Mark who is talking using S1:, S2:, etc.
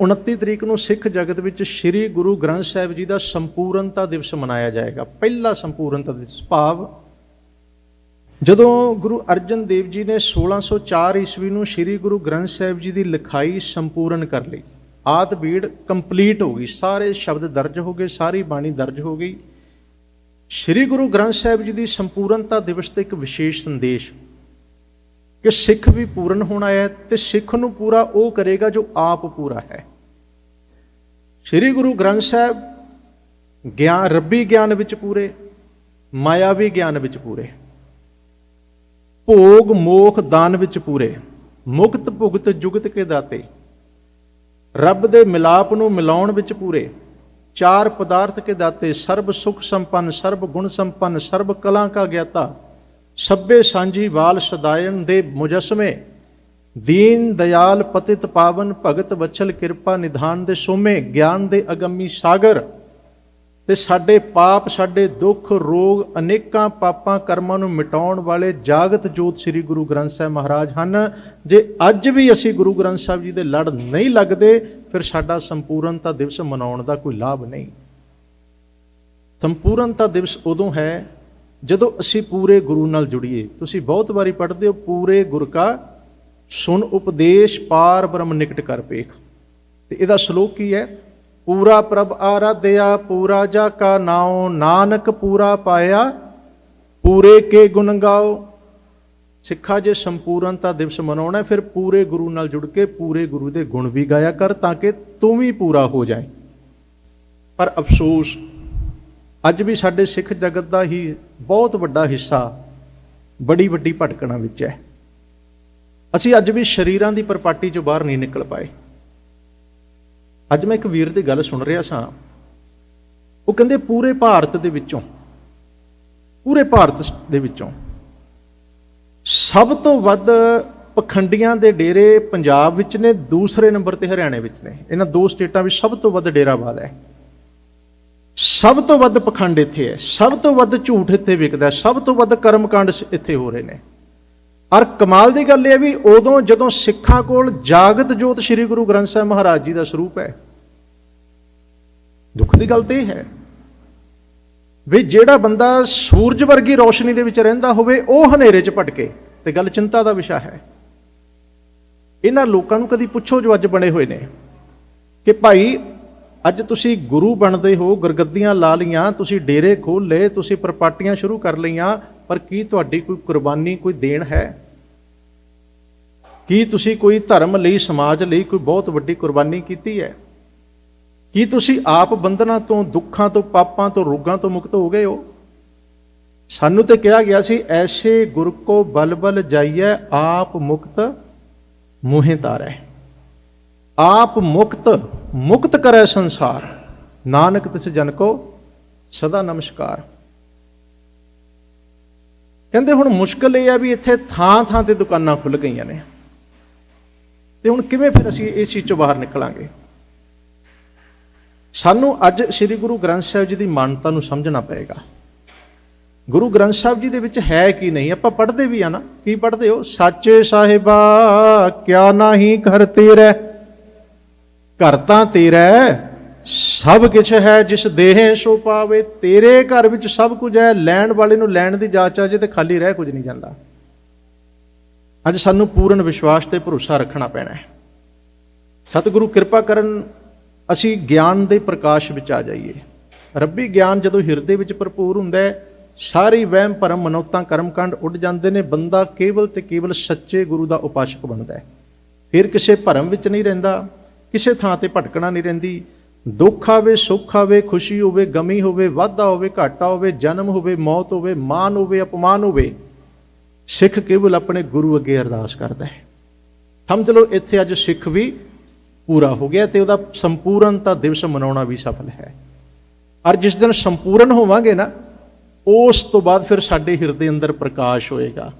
S1: 29 ਤਰੀਕ ਨੂੰ ਸਿੱਖ ਜਗਤ ਵਿੱਚ ਸ੍ਰੀ ਗੁਰੂ ਗ੍ਰੰਥ ਸਾਹਿਬ ਜੀ ਦਾ ਸੰਪੂਰਨਤਾ ਦਿਵਸ ਮਨਾਇਆ ਜਾਏਗਾ। ਪਹਿਲਾ ਸੰਪੂਰਨਤਾ ਦਿਵਸ ਭਾਵ, ਜਦੋਂ ਗੁਰੂ ਅਰਜਨ ਦੇਵ ਜੀ ਨੇ 1604 ਈਸਵੀ ਨੂੰ ਸ੍ਰੀ ਗੁਰੂ ਗ੍ਰੰਥ ਸਾਹਿਬ ਜੀ ਦੀ ਲਿਖਾਈ ਸੰਪੂਰਨ ਕਰ ਲਈ। ਆਦ ਬੀੜ ਕੰਪਲੀਟ ਹੋ ਗਈ। ਸਾਰੇ ਸ਼ਬਦ ਦਰਜ ਹੋ ਗਏ, ਸਾਰੀ ਬਾਣੀ ਦਰਜ ਹੋ ਗਈ। ਸ੍ਰੀ ਗੁਰੂ ਗ੍ਰੰਥ ਸਾਹਿਬ ਜੀ ਦੀ ਸੰਪੂਰਨਤਾ ਦਿਵਸ ਤੇ ਇੱਕ ਵਿਸ਼ੇਸ਼ ਸੰਦੇਸ਼ ਕਿ ਸਿੱਖ ਵੀ ਪੂਰਨ ਹੋਣਾ ਹੈ ਤੇ ਸਿੱਖ ਨੂੰ ਪੂਰਾ ਉਹ ਕਰੇਗਾ ਜੋ ਆਪ ਪੂਰਾ ਹੈ। ਸ੍ਰੀ ਗੁਰੂ ਗ੍ਰੰਥ ਸਾਹਿਬ ਗਿਆਨ, ਰੱਬੀ ਗਿਆਨ ਵਿੱਚ ਪੂਰੇ, ਮਾਇਆਵੀ ਗਿਆਨ ਵਿੱਚ ਪੂਰੇ, ਭੋਗ, ਮੋਖ, ਦਾਨ ਵਿੱਚ ਪੂਰੇ, ਮੁਕਤ ਭੁਗਤ ਜੁਗਤ ਕੇ ਦਾਤੇ, ਰੱਬ ਦੇ ਮਿਲਾਪ ਨੂੰ ਮਿਲਾਉਣ ਵਿੱਚ ਪੂਰੇ, ਚਾਰ ਪਦਾਰਥ ਕੇ ਦਾਤੇ, ਸਰਬ ਸੁਖ ਸੰਪੰਨ, ਸਰਬ ਗੁਣ ਸੰਪੰਨ, ਸਰਬ ਕਲਾ ਕਾ ਗਿਆਤਾ ਸਭੇ ਸਾਂਝੀ ਵਾਲ ਸਦਾਇਨ ਦੇ ਮੁਜਸਮੇ, ਦੀਨ ਦਇਆਲ ਪਤਿਤ ਪਾਵਨ ਭਗਤ ਵਛਲ ਕਿਰਪਾ ਨਿਧਾਨ ਦੇ ਸੋਮੇ, ਗਿਆਨ ਦੇ ਅਗੰਮੀ ਸਾਗਰ। ਤੇ ਸਾਡੇ ਪਾਪ, ਸਾਡੇ ਦੁੱਖ, ਰੋਗ ਅਨੇਕਾਂ ਪਾਪਾਂ ਕਰਮਾਂ ਨੂੰ ਮਿਟਾਉਣ ਵਾਲੇ ਜਾਗਤ ਜੋਤ ਸ੍ਰੀ ਗੁਰੂ ਗ੍ਰੰਥ ਸਾਹਿਬ ਮਹਾਰਾਜ ਹਨ। ਜੇ ਅੱਜ ਵੀ ਅਸੀਂ ਗੁਰੂ ਗ੍ਰੰਥ ਸਾਹਿਬ ਜੀ ਦੇ ਲੜ ਨਹੀਂ ਲੱਗਦੇ, ਫਿਰ ਸਾਡਾ ਸੰਪੂਰਨਤਾ ਦਿਵਸ ਮਨਾਉਣ ਦਾ ਕੋਈ ਲਾਭ ਨਹੀਂ। ਸੰਪੂਰਨਤਾ ਦਿਵਸ ਉਦੋਂ ਹੈ ਜਦੋਂ ਅਸੀਂ ਪੂਰੇ ਗੁਰੂ ਨਾਲ ਜੁੜੀਏ, ਤੁਸੀਂ ਬਹੁਤ ਵਾਰੀ ਪੜ੍ਹਦੇ ਹੋ, ਪੂਰੇ ਗੁਰ ਕਾ ਸੁਨ ਉਪਦੇਸ਼ ਪਾਰ ਬ੍ਰਹਮ ਨਿਕਟ ਕਰ ਪੇਖ। ਤੇ ਇਹਦਾ ਸ਼ਲੋਕ ਕੀ ਹੈ? ਪੂਰਾ ਪ੍ਰਭ ਆਰਾਧਿਆ, ਪੂਰਾ ਜਾ ਕਾ ਨਾਉ, ਨਾਨਕ ਪੂਰਾ ਪਾਇਆ, ਪੂਰੇ ਕੇ ਗੁਣ ਗਾਓ। ਸਿੱਖਾ ਜੇ ਸੰਪੂਰਨਤਾ ਦਿਵਸ ਮਨਾਉਣਾ, ਫਿਰ ਪੂਰੇ ਗੁਰੂ ਨਾਲ ਜੁੜ ਕੇ ਪੂਰੇ ਗੁਰੂ ਦੇ ਗੁਣ ਵੀ ਗਾਇਆ ਕਰ, ਤਾਂ ਕਿ ਤੂੰ ਵੀ ਪੂਰਾ ਹੋ ਜਾਏ। ਪਰ ਅਫਸੋਸ ਅੱਜ ਵੀ ਸਾਡੇ ਸਿੱਖ ਜਗਤ ਦਾ ਹੀ ਬਹੁਤ ਵੱਡਾ ਹਿੱਸਾ ਬੜੀ ਵੱਡੀ ਭਟਕਣਾ ਵਿੱਚ ਹੈ। ਅਸੀਂ ਅੱਜ ਵੀ ਸ਼ਰੀਰਾਂ ਦੀ ਪਰਪਾਟੀ ਚੋਂ ਬਾਹਰ ਨਹੀਂ ਨਿਕਲ ਪਾਏ। ਅੱਜ ਮੈਂ ਇੱਕ ਵੀਰ ਦੀ ਗੱਲ ਸੁਣ ਰਿਹਾ ਸਾਂ। ਉਹ ਕਹਿੰਦੇ ਪੂਰੇ ਭਾਰਤ ਦੇ ਵਿੱਚੋਂ, ਪੂਰੇ ਭਾਰਤ ਦੇ ਵਿੱਚੋਂ ਸਭ ਤੋਂ ਵੱਧ ਪਖੰਡੀਆਂ ਦੇ ਡੇਰੇ ਪੰਜਾਬ ਵਿੱਚ ਨੇ, ਦੂਸਰੇ ਨੰਬਰ ਤੇ ਹਰਿਆਣੇ ਵਿੱਚ ਨੇ। ਇਹਨਾਂ ਦੋ ਸਟੇਟਾਂ ਵਿੱਚ ਸਭ ਤੋਂ ਵੱਧ ਡੇਰਾਵਾਦ ਹੈ। ਸਭ ਤੋਂ ਵੱਧ ਪਖੰਡ ਇੱਥੇ ਹੈ, ਸਭ ਤੋਂ ਵੱਧ ਝੂਠ ਇੱਥੇ ਵਿਕਦਾ ਸਭ ਤੋਂ ਵੱਧ ਕਰਮਕਾਂਡ ਸ- ਇੱਥੇ ਹੋ ਰਹੇ ਨੇ। ਔਰ ਕਮਾਲ ਦੀ ਗੱਲ ਇਹ ਹੈ ਵੀ ਉਦੋਂ ਜਦੋਂ ਸਿੱਖਾਂ ਕੋਲ ਜਾਗਤ ਜੋਤ ਸ੍ਰੀ ਗੁਰੂ ਗ੍ਰੰਥ ਸਾਹਿਬ ਮਹਾਰਾਜ ਜੀ ਦਾ ਸਰੂਪ ਹੈ, ਦੁੱਖ ਦੀ ਗੱਲ ਤੇ ਇਹ ਹੈ ਵੀ ਜਿਹੜਾ ਬੰਦਾ ਸੂਰਜ ਵਰਗੀ ਰੋਸ਼ਨੀ ਦੇ ਵਿੱਚ ਰਹਿੰਦਾ ਹੋਵੇ, ਉਹ ਹਨੇਰੇ 'ਚ ਭਟਕੇ, ਤੇ ਗੱਲ ਚਿੰਤਾ ਦਾ ਵਿਸ਼ਾ ਹੈ। ਇਹਨਾਂ ਲੋਕਾਂ ਨੂੰ ਕਦੀ ਪੁੱਛੋ ਜੋ ਅੱਜ ਬਣੇ ਹੋਏ ਨੇ ਕਿ ਭਾਈ ਅੱਜ ਤੁਸੀਂ ਗੁਰੂ ਬਣਦੇ ਹੋ, ਗੁਰਗੱਦੀਆਂ ਲਾ ਲੀਆਂ ਤੁਸੀਂ ਡੇਰੇ ਖੋਲ ਲਏ, ਤੁਸੀਂ ਪ੍ਰਪਾਟੀਆਂ ਸ਼ੁਰੂ ਕਰ ਲਈਆਂ, ਪਰ ਕੀ ਤੁਹਾਡੀ ਕੋਈ ਕੁਰਬਾਨੀ, ਕੋਈ ਦੇਣ ਹੈ? ਕੀ ਤੁਸੀਂ ਕੋਈ ਧਰਮ ਲਈ, ਸਮਾਜ ਲਈ ਕੋਈ ਬਹੁਤ ਵੱਡੀ ਕੁਰਬਾਨੀ ਕੀਤੀ ਹੈ? ਕੀ ਤੁਸੀਂ ਆਪ ਬੰਧਨਾਂ ਤੋਂ, ਦੁੱਖਾਂ ਤੋਂ, ਪਾਪਾਂ ਤੋਂ, ਰੋਗਾਂ ਤੋਂ ਮੁਕਤ ਹੋ ਗਏ ਹੋ? ਸਾਨੂੰ ਤੇ ਕਿਹਾ ਗਿਆ ਸੀ, ਐਸੇ ਗੁਰ ਕੋ ਬਲ ਬਲ ਜਾਈਐ, ਆਪ ਮੁਕਤ ਮੋਹਿ ਤਾਰੈ ਆਪ ਮੁਕਤ ਮੁਕਤ ਕਰੈ ਸੰਸਾਰ। ਨਾਨਕ ਤਿਸ ਜਨ ਕੋ ਸਦਾ ਨਮਸਕਾਰ। ਕਹਿੰਦੇ ਹੁਣ ਮੁਸ਼ਕਲ ਇਹ ਹੈ ਵੀ ਇੱਥੇ ਥਾਂ ਥਾਂ ਤੇ ਦੁਕਾਨਾਂ ਖੁੱਲ ਗਈਆਂ ਨੇ। ਤੇ ਹੁਣ ਕਿਵੇਂ ਫਿਰ ਅਸੀਂ ਇਸ ਚੀਜ਼ ਚੋਂ ਬਾਹਰ ਨਿਕਲਾਂਗੇ? ਸਾਨੂੰ ਅੱਜ ਸ੍ਰੀ ਗੁਰੂ ਗ੍ਰੰਥ ਸਾਹਿਬ ਜੀ ਦੀ ਮਾਨਤਾ ਨੂੰ ਸਮਝਣਾ ਪਏਗਾ। ਗੁਰੂ ਗ੍ਰੰਥ ਸਾਹਿਬ ਜੀ ਦੇ ਵਿੱਚ ਹੈ ਕੀ ਨਹੀਂ? ਆਪਾਂ ਪੜ੍ਹਦੇ ਵੀ ਆ ਨਾ। ਕੀ ਪੜ੍ਹਦੇ ਹੋ? ਸਾਚੇ ਸਾਹਿਬਾ, ਕਿਆ ਨਾਹੀ ਘਰ ਤੇਰਾ? ਘਰ ਤਾਂ ਤੇਰਾ ਸਭ ਕੁਝ ਹੈ, ਜਿਸ ਦੇਹੇ ਸੋ ਪਾਵੇ, ਤੇਰੇ ਘਰ ਵਿੱਚ ਸਭ ਕੁਝ ਹੈ, ਲੈਣ ਵਾਲੇ ਨੂੰ ਲੈਣ ਦੀ ਜਾਚ ਆ, ਜੇ ਤੇ ਖਾਲੀ ਰਹਿ ਕੁਝ ਨਹੀਂ ਜਾਂਦਾ। ਅੱਜ ਸਾਨੂੰ ਪੂਰਨ ਵਿਸ਼ਵਾਸ ਤੇ ਭਰੋਸਾ ਰੱਖਣਾ ਪੈਣਾ ਹੈ। ਸਤਿਗੁਰੂ, ਕਿਰਪਾ ਕਰਨ ਅਸੀਂ ਗਿਆਨ ਦੇ ਪ੍ਰਕਾਸ਼ ਵਿੱਚ ਆ ਜਾਈਏ। ਰੱਬੀ ਗਿਆਨ ਜਦੋਂ ਹਿਰਦੇ ਵਿੱਚ ਭਰਪੂਰ ਹੁੰਦਾ ਹੈ, ਸਾਰੀ ਵਹਿਮ, ਭਰਮ, ਮਨੋਤਾਂ, ਕਰਮਕਾਂਡ ਉੱਡ ਜਾਂਦੇ ਨੇ, ਬੰਦਾ ਕੇਵਲ ਤੇ ਕੇਵਲ ਸੱਚੇ ਗੁਰੂ ਦਾ ਉਪਾਸ਼ਕ ਬਣਦਾ ਹੈ। ਫਿਰ ਕਿਸੇ ਭਰਮ ਵਿੱਚ ਨਹੀਂ ਰਹਿੰਦਾ। ਕਿਸੇ ਥਾਂ ਤੇ ਭਟਕਣਾ ਨਹੀਂ ਰਹਿੰਦੀ। ਦੁੱਖ ਆਵੇ, ਸੁੱਖ ਆਵੇ, ਖੁਸ਼ੀ ਹੋਵੇ, ਗਮੀ ਹੋਵੇ, ਵਾਧਾ ਹੋਵੇ, ਘਾਟਾ ਹੋਵੇ, ਜਨਮ ਹੋਵੇ, ਮੌਤ ਹੋਵੇ ਮਾਨ ਹੋਵੇ, ਅਪਮਾਨ ਹੋਵੇ, ਸਿੱਖ ਕੇਵਲ ਆਪਣੇ ਗੁਰੂ ਅੱਗੇ ਅਰਦਾਸ ਕਰਦਾ ਹੈ। ਸਮਝ ਲਓ, ਇੱਥੇ ਅੱਜ ਸਿੱਖ ਵੀ ਪੂਰਾ ਹੋ ਗਿਆ ਤੇ ਉਹਦਾ ਸੰਪੂਰਨਤਾ ਦਿਵਸ ਮਨਾਉਣਾ ਵੀ ਸਫਲ ਹੈ। ਔਰ ਜਿਸ ਦਿਨ ਸੰਪੂਰਨ ਹੋਵਾਂਗੇ ਨਾ, ਉਸ ਤੋਂ ਬਾਅਦ ਫਿਰ ਸਾਡੇ ਹਿਰਦੇ ਅੰਦਰ ਪ੍ਰਕਾਸ਼ ਹੋਏਗਾ।